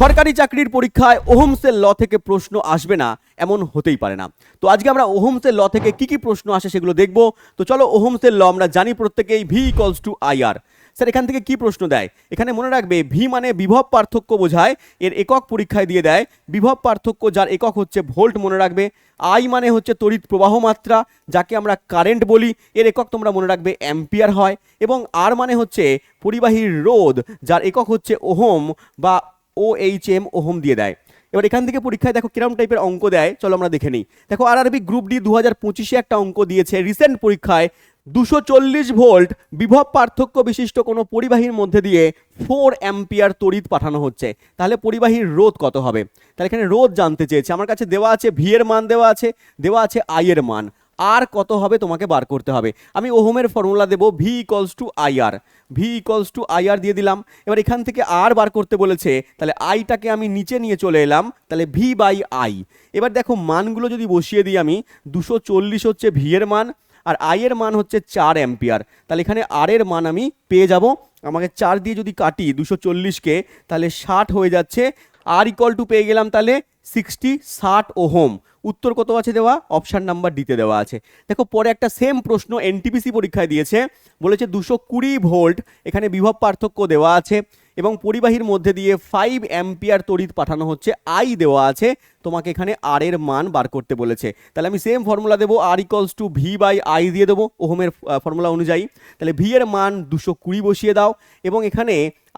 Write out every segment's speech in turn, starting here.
সরকারি চাকরির পরীক্ষায় ওহমসের ল থেকে প্রশ্ন আসবে না, এমন হতেই পারে না। তো আজকে আমরা ওহমসের ল থেকে কি কি প্রশ্ন আসে সেগুলো দেখব। তো চলো ওহমসের ল আমরা জানি প্রত্যেকেই V equals to IR sir, এখান থেকে কি প্রশ্ন দেয়? এখানে মনে রাখবে ভি মানে বিভব পার্থক্য বোঝায়, এর একক পরীক্ষায় দিয়ে দেয়। বিভব পার্থক্য যার একক হচ্ছে ভোল্ট মনে রাখবে। আই মানে হচ্ছে তড়িৎ প্রবাহ মাত্রা, যাকে আমরা কারেন্ট বলি। এর একক তোমরা মনে রাখবে অ্যাম্পিয়ার হয়। এবং আর মানে হচ্ছে পরিবাহীর রোধ, যার একক হচ্ছে ওহম বা ও এইচ এম ওহম দিয়ে দেয়। এবার এখান থেকে পরীক্ষায় দেখো কিরম টাইপের অঙ্ক দেয়, চলো আমরা দেখে নিই। দেখো আর আরবি গ্রুপ ডি দু হাজার পঁচিশে একটা অঙ্ক দিয়েছে। রিসেন্ট পরীক্ষায় দুশো চল্লিশ ভোল্ট বিভব পার্থক্য বিশিষ্ট কোনো পরিবাহীর মধ্যে দিয়ে ফোর অ্যাম্পিয়ার তড়িৎ পাঠানো হচ্ছে। তাহলে পরিবাহীর রোধ কত হবে? তাহলে এখানে রোধ জানতে চেয়েছে। আমার কাছে দেওয়া আছে ভি এর মান, দেওয়া আছে দেওয়া আছে আই এর মান। আর কত হবে তোমাকে বার করতে হবে। আমি ওহমের ফর্মুলা দেবো V equals to IR V equals to IR দিয়ে দিলাম। এবার এখান থেকে আর বার করতে বলেছে, তাহলে আইটাকে আমি নিচে নিয়ে চলে এলাম, তাহলে ভি বাই আই এবার দেখো মানগুলো যদি বসিয়ে দিই আমি, দুশো চল্লিশ হচ্ছে ভি এর মান, আর আই এর মান হচ্ছে চার অ্যাম্পিয়ার। তাহলে এখানে আর এর মান আমি পেয়ে যাব। আমাকে চার দিয়ে যদি কাটি দুশো চল্লিশকে তাহলে ষাট হয়ে যাচ্ছে। আর ইকল টু পেয়ে গেলাম তাহলে সিক্সটি ষাট ওহম। উত্তর কত আছে দেওয়া? অপশান নাম্বার ডিতে দেওয়া আছে। দেখো, পরে একটা সেম প্রশ্ন এনটিপিসি পরীক্ষায় দিয়েছে। বলেছে দুশো কুড়ি ভোল্ট, এখানে বিভব পার্থক্য দেওয়া আছে এবং পরিবাহীর মধ্যে দিয়ে ফাইভ অ্যাম্পিয়ার তড়িৎ পাঠানো হচ্ছে। আই দেওয়া আছে, তোমাকে এখানে আর এর মান বার করতে বলেছে। তাহলে আমি সেম ফর্মুলা দেবো R equals to V by I দিয়ে দেবো ওহমের ফর্মুলা অনুযায়ী। তাহলে ভি এর মান দুশো কুড়ি বসিয়ে দাও এবং এখানে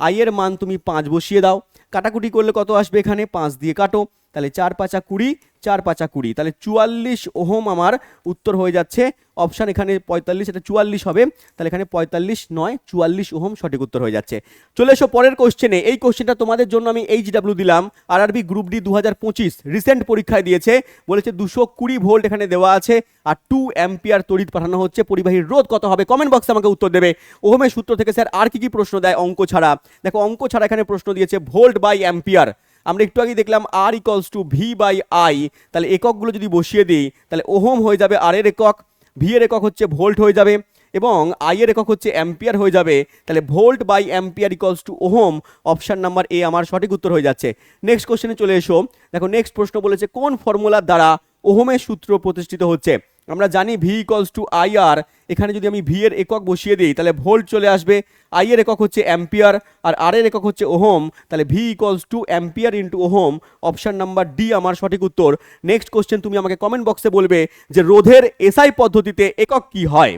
আই এর মান তুমি পাঁচ বসিয়ে দাও। কাটাকুটি করলে কত আসবে এখানে? পাঁচ দিয়ে কাটো। তাহলে চার পাঁচা কুড়ি, চার পাঁচা কুড়ি। তাহলে চুয়াল্লিশ ওহম আমার উত্তর হয়ে যাচ্ছে। অপশান এখানে পঁয়তাল্লিশ, এটা চুয়াল্লিশ হবে। তাহলে এখানে পঁয়তাল্লিশ নয়, চুয়াল্লিশ ওহম সঠিক উত্তর হয়ে যাচ্ছে। চলে এসো পরের কোশ্চেনে এই কোশ্চেনটা তোমাদের জন্য আমি এইচ ডাব্লিউ দিলাম। আর আরবি গ্রুপ ডি দু হাজার পঁচিশ রিসেন্ট পরীক্ষায় দিয়েছে। বলেছে দুশো কুড়ি ভোল্ট এখানে দেওয়া আছে আর টু অ্যাম্পিয়ার তড়িৎ পাঠানো হচ্ছে। পরিবাহীর রোধ কত হবে? কমেন্ট বক্সে আমাকে উত্তর দেবে। ওহমের সূত্র থেকে স্যার আর কি কি প্রশ্ন দেয় অঙ্ক ছাড়া? দেখো, অঙ্ক ছাড়া এখানে প্রশ্ন দিয়েছে ভোল্ট বাই অ্যাম্পিয়ার আমরা একটু আগে দেখলাম R equals to V by I তাহলে এককগুলো যদি বসিয়ে দিই, তাহলে ওহোম হয়ে যাবে আর এর একক ভি এর একক হচ্ছে ভোল্ট হয়ে যাবে, এবং আই এর একক হচ্ছে অ্যাম্পিয়ার হয়ে যাবে, তাহলে volt by ampere equals to ohm option number A আমার সঠিক উত্তর হয়ে যাচ্ছে। নেক্সট কোশ্চেনে চলে এসো। দেখো নেক্সট প্রশ্ন বলেছে কোন ফর্মুলার দ্বারা ওহোমের সূত্র প্রতিষ্ঠিত হচ্ছে? আমরা জানি V equals to I R এখানে যদি আমি ভি এর একক বসিয়ে দিই, তাহলে ভোল্ট চলে আসবে। আই এর একক হচ্ছে অ্যাম্পিয়ার আর আর এর একক হচ্ছে ওহোম তাহলে V equals to ampere into ohm option number D আমার সঠিক উত্তর। নেক্সট কোশ্চেন তুমি আমাকে কমেন্ট বক্সে বলবে যে রোধের এসআই পদ্ধতিতে একক কি হয়?